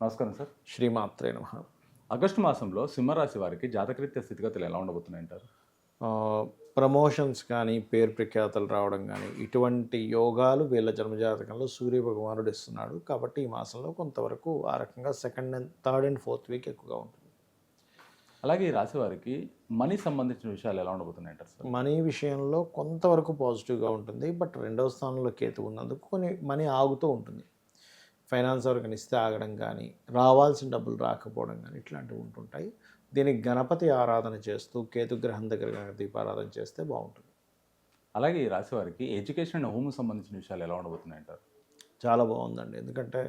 నమస్కారం సార్. శ్రీమాత్రే నమ. ఆగస్టు మాసంలో సింహరాశి వారికి జాతకరీత్యా స్థితిగతులు ఎలా ఉండబోతున్నాయి అంటారు? ప్రమోషన్స్ కానీ పేరు ప్రఖ్యాతలు రావడం కానీ ఇటువంటి యోగాలు వీళ్ళ జన్మజాతకంలో సూర్య భగవానుడు ఇస్తున్నాడు. కాబట్టి ఈ మాసంలో కొంతవరకు ఆ రకంగా second and third and fourth week ఎక్కువగా ఉంటుంది. అలాగే ఈ రాశి వారికి మనీ సంబంధించిన విషయాలు ఎలా ఉండబోతున్నాయి అంటారు సార్? మనీ విషయంలో కొంతవరకు పాజిటివ్గా ఉంటుంది. బట్ రెండవ స్థానంలో కేతు ఉన్నందుకు కొన్ని మనీ ఆగుతూ ఉంటుంది. ఫైనాన్స్ ఎవరికైనా ఇస్తే ఆగడం కానీ రావాల్సిన డబ్బులు రాకపోవడం కానీ ఇట్లాంటివి ఉంటుంటాయి. దీనికి గణపతి ఆరాధన చేస్తూ కేతుగ్రహం దగ్గర దీపారాధన చేస్తే బాగుంటుంది. అలాగే ఈ రాశి వారికి ఎడ్యుకేషన్ అండ్ హోమ్ సంబంధించిన విషయాలు ఎలా ఉండబోతున్నాయి అంటారు చాలా బాగుందండి. ఎందుకంటే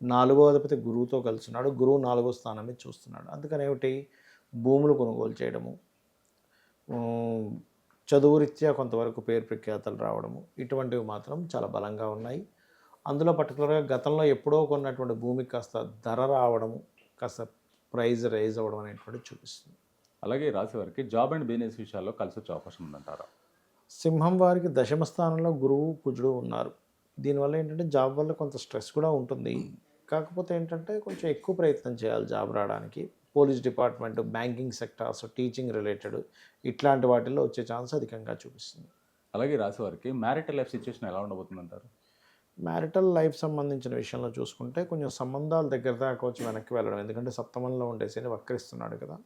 నాలుగో అధిపతి గురువుతో కలుస్తున్నాడు. గురువు నాలుగో స్థానం మీద చూస్తున్నాడు. అందుకని ఏమిటి? భూములు కొనుగోలు చేయడము చదువు రీత్యా కొంతవరకు పేరు ప్రఖ్యాతలు రావడము ఇటువంటివి మాత్రం చాలా బలంగా ఉన్నాయి. అందులో పర్టికులర్గా గతంలో ఎప్పుడో కొన్నటువంటి భూమికి కాస్త ధర రావడము కాస్త ప్రైజ్ రైజ్ అవ్వడం అనేటువంటి చూపిస్తుంది. అలాగే ఈ రాశి వారికి జాబ్ అండ్ బిజినెస్ విషయాల్లో కలిసి వచ్చే అవకాశం ఉందంటారా? సింహం వారికి దశమ స్థానంలో గురువు కుజుడు ఉన్నారు. దీనివల్ల ఏంటంటే జాబ్ వల్ల కొంత స్ట్రెస్ కూడా ఉంటుంది. కాకపోతే ఏంటంటే కొంచెం ఎక్కువ ప్రయత్నం చేయాలి జాబ్ రావడానికి. Police department banking sectors teaching related ఇట్లాంటి వాటిల్లో వచ్చే ఛాన్స్ అధికంగా చూపిస్తుంది. అలాగే ఈ రాశి వారికి మ్యారిటల్ లైఫ్ సిచ్యువేషన్ ఎలా ఉండబోతుంది అంటారు మ్యారిటల్ లైఫ్ సంబంధించిన విషయంలో చూసుకుంటే కొంచెం సంబంధాల దగ్గర దాకా వచ్చి వెనక్కి వెళ్ళడం. ఎందుకంటే సప్తమంలో ఉండే శని వక్రిస్తున్నాడు కదా.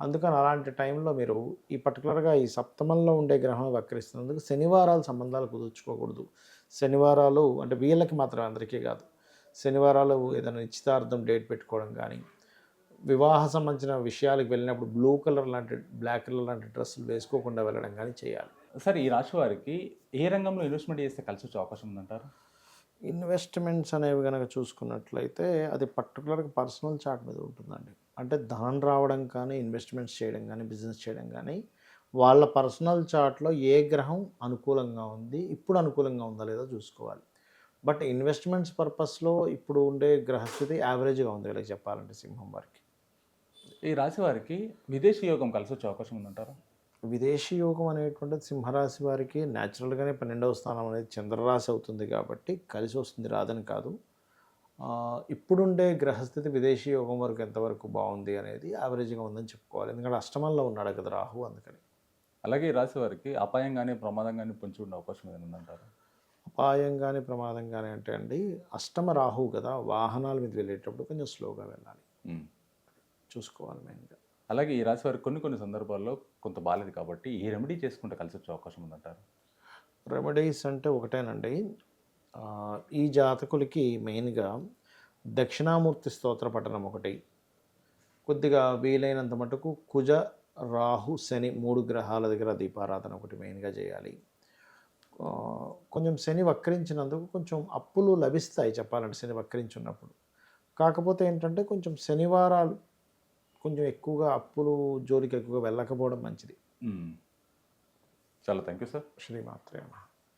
అందుకని అలాంటి టైంలో మీరు ఈ పర్టికులర్గా ఈ సప్తమంలో ఉండే గ్రహం వక్రిస్తున్నందుకు శనివారాలు సంబంధాలు కుదుర్చుకోకూడదు. శనివారాలు అంటే వీళ్ళకి మాత్రం అందరికీ కాదు. శనివారాలు ఏదైనా నిశ్చితార్థం డేట్ పెట్టుకోవడం కానీ వివాహ సంబంధించిన విషయాలకు వెళ్ళినప్పుడు బ్లూ కలర్ లాంటి బ్లాక్ కలర్ లాంటి డ్రెస్సులు వేసుకోకుండా వెళ్ళడం కానీ చేయాలి. సార్ ఈ రాశి వారికి ఏ రంగంలో ఇన్వెస్ట్మెంట్ చేస్తే కలిసి వచ్చే అవకాశం ఉందంటారు? ఇన్వెస్ట్మెంట్స్ అనేవి కనుక చూసుకున్నట్లయితే అది పర్టికులర్గా పర్సనల్ చార్ట్ మీద ఉంటుందండి. అంటే ధనం రావడం కానీ ఇన్వెస్ట్మెంట్స్ చేయడం కానీ బిజినెస్ చేయడం కానీ వాళ్ళ పర్సనల్ చార్ట్లో ఏ గ్రహం అనుకూలంగా ఉంది ఇప్పుడు అనుకూలంగా ఉందా లేదా చూసుకోవాలి. బట్ ఇన్వెస్ట్మెంట్స్ పర్పస్లో ఇప్పుడు ఉండే గ్రహస్థితి యావరేజ్గా ఉంది ఇలా చెప్పాలంటే సింహం వారికి. ఈ రాశి వారికి విదేశీ యోగం కలిసి వచ్చే అవకాశం ఉందంటారా? విదేశీ యోగం అనేటువంటిది సింహరాశి వారికి న్యాచురల్గానే పన్నెండవ స్థానం అనేది చంద్రరాశి అవుతుంది కాబట్టి కలిసి వస్తుంది రాదని కాదు. ఇప్పుడుండే గ్రహస్థితి విదేశీ యోగం వరకు ఎంతవరకు బాగుంది అనేది యావరేజ్గా ఉందని చెప్పుకోవాలి. ఎందుకంటే అష్టమంలో ఉన్నాడు కదా రాహు అందుకని. అలాగే రాశి వారికి అపాయం కానీ ప్రమాదం కానీ పొంచి ఉండే అవకాశం ఏదైనా ఉందంటారా? అపాయం కానీ ప్రమాదం కానీ అంటే అండి అష్టమ రాహు కదా వాహనాల మీద వెళ్ళేటప్పుడు కొంచెం స్లోగా వెళ్ళాలి. చూసుకోవాలి మెయిన్గా. అలాగే ఈ రాశి వారికి కొన్ని కొన్ని సందర్భాల్లో కొంత బాలేదు కాబట్టి ఈ రెమెడీ చేసుకుంటే కలిసి వచ్చే అవకాశం ఉందంటారు? రెమెడీస్ అంటే ఒకటేనండి. ఈ జాతకులకి మెయిన్గా దక్షిణామూర్తి స్తోత్ర పఠనం ఒకటి. కొద్దిగా వీలైనంత మటుకు కుజ రాహు శని మూడు గ్రహాల దగ్గర దీపారాధన ఒకటి మెయిన్గా చేయాలి. కొంచెం శని వక్రించినందుకు కొంచెం అప్పులు లభిస్తాయి చెప్పాలంటే శని వక్రించి ఉన్నప్పుడు కాకపోతే ఏంటంటే కొంచెం శనివారాలు కొంచెం ఎక్కువగా అప్పులు జోలికి ఎక్కువగా వెళ్ళకపోవడం మంచిది. చాలా థ్యాంక్ యూ సార్. శ్రీమాత్రే నమః.